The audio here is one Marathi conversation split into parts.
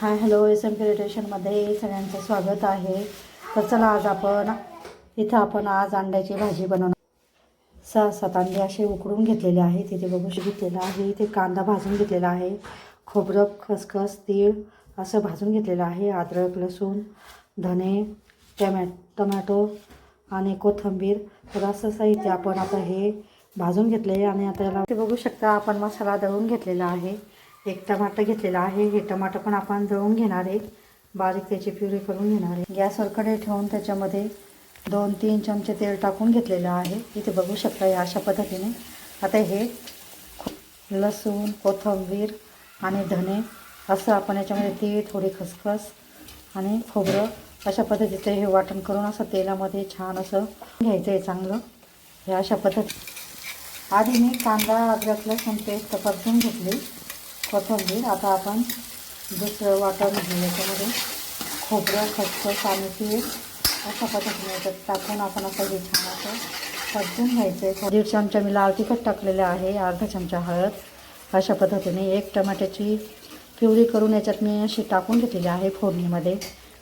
हाय हॅलो एस एम क्रिएटेशनमध्ये सगळ्यांचं स्वागत आहे. तर चला आज आपण इथं आपण आज अंड्याची भाजी बनवणार. सहा सात अंडे असे उकडून घेतलेले आहे तिथे बघू घेतलेलं आहे. इथे कांदा भाजून घेतलेला आहे. खोबरं खसखस तीळ असं भाजून घेतलेलं आहे. अद्रक लसूण धने टमॅ टमॅटो आणि कोथिंबीर. तर असं साहित्य आपण आता हे भाजून घेतले आणि आता याला ते बघू शकता आपण मसाला दळून घेतलेला आहे. एक टमाटर घेतलेला आहे. हे टमाटर पण आपण जळून घेणार आहे. बारीक त्याची प्युरी करून घेणार आहे. गॅसवर कडे ठेवून त्याच्यामध्ये दोन तीन चमचे तेल टाकून घेतलेलं आहे. इथे बघू शकता या अशा पद्धतीने. आता हे लसूण कोथिंबीर आणि धने असं आपण याच्यामध्ये तीळ थोडी खसखस आणि खोबरं अशा पद्धतीचं हे वाटण करून असं तेलामध्ये छान असं घ्यायचं आहे चांगलं. हे अशा पद्धती आधी मी कांदा अद्रक लसूण पेस्ट परतून घेतली. कोथंबीर. आता आपण दुसरं वाटण घेऊ. याच्यामध्ये खोबरं खसखस आणि तीळ अशा पद्धतीने टाकून आपण असं हे छान असं परतून घ्यायचं. आहे दीड चमचा मी लाल तिखट टाकलेलं आहे. अर्धा चमचा हळद. अशा पद्धतीने एक टमाट्याची पिवळी करून याच्यात मी अशी टाकून घेतलेली आहे फोडणीमध्ये.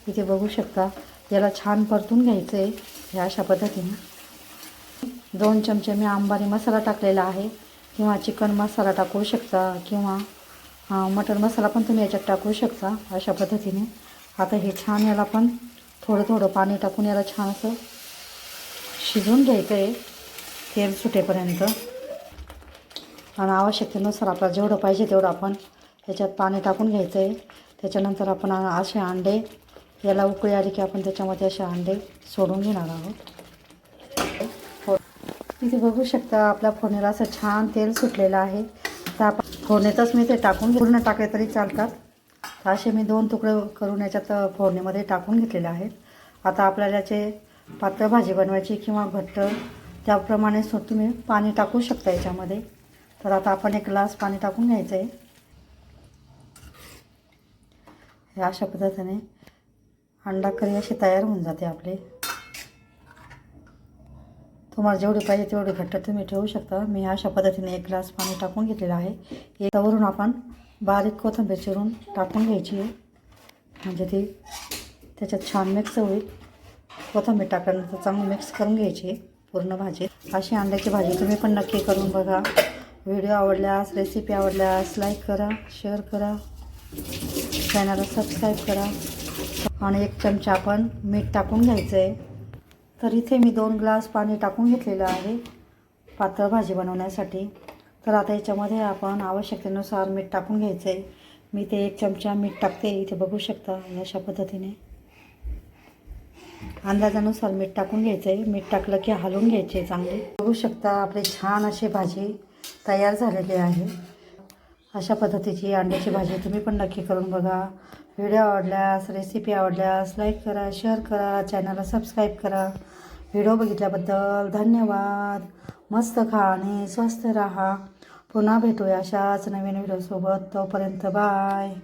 इथे बघू शकता याला छान परतून घ्यायचं. आहे हे अशा पद्धतीने दोन चमचे मी आंबारी मसाला टाकलेला आहे. किंवा चिकन मसाला टाकू शकता किंवा मटर मसाला पण तुम्ही याच्यात टाकू शकता अशा पद्धतीने. आता हे छान याला पण थोडं थोडं पाणी टाकून याला छान असं शिजवून घ्यायचं आहे तेल सुटेपर्यंत. आणि आवश्यकतेनुसार आपल्याला जेवढं पाहिजे तेवढं आपण त्याच्यात पाणी टाकून घ्यायचं आहे त्याच्यानंतर आपण असे अंडे याला उकळी आली की आपण त्याच्यामध्ये असे अंडे सोडून घेणार आहोत. हो. इथे बघू शकता आपल्या फोडणीला असं छान तेल सुटलेलं आहे. फोडणीतच मी ते टाकून पूर्ण टाकले तरी चालतात. असे मी दोन तुकडे करून याच्यात फोडणीमध्ये टाकून घेतलेले आहेत. आता आपल्याला याचे पातळ भाजी बनवायची किंवा घट्ट त्याप्रमाणे सु तुम्ही पाणी टाकू शकता याच्यामध्ये. तर आता आपण एक ग्लास पाणी टाकून घ्यायचं आहे हे अशा पद्धतीने अंडा करी अशी तयार होऊन जाते आपले. तुम्हाला जेवढी पाहिजे तेवढी घट्ट तुम्ही ठेवू शकता. मी अशा पद्धतीने एक ग्लास पाणी टाकून घेतलेलं आहे. याच्यावरून आपण बारीक कोथिंबीर चिरून टाकून घ्यायची आहे. म्हणजे ती त्याच्यात छान मिक्स होईल. कोथिंबीर टाकल्यानंतर चांगलं मिक्स करून घ्यायची आहे. पूर्ण भाजी. अशी अंड्याची भाजी तुम्ही पण नक्की करून बघा. व्हिडिओ आवडल्यास रेसिपी आवडल्यास लाईक करा शेअर करा. चॅनलला सबस्क्राईब करा. आणि एक चमचा आपण मीठ टाकून घ्यायचं आहे तर इथे मी दोन ग्लास पाणी टाकून घेतलेलं आहे पातळ भाजी बनवण्यासाठी. तर आता याच्यामध्ये आपण आवश्यकतेनुसार मीठ टाकून घ्यायचं आहे. मी ते एक चमचा मीठ टाकते इथे बघू शकता अशा पद्धतीने. अंदाजानुसार मीठ टाकून घ्यायचं आहे. मीठ टाकलं की हलवून घ्यायचे चांगले. बघू शकता आपली छान अशी भाजी तयार झालेली आहे. अशा पद्धतीची अंड्याची भाजी तुम्ही पण नक्की करून बघा. व्हिडिओ आवडल्यास रेसिपी आवडल्यास लाईक करा शेअर करा चॅनलला सबस्क्राईब करा. व्हिडिओ बघितल्याबद्दल धन्यवाद. मस्त खा आणि स्वस्त राहा. पुन्हा भेटूया अशाच नवीन व्हिडिओसोबत. तोपर्यंत बाय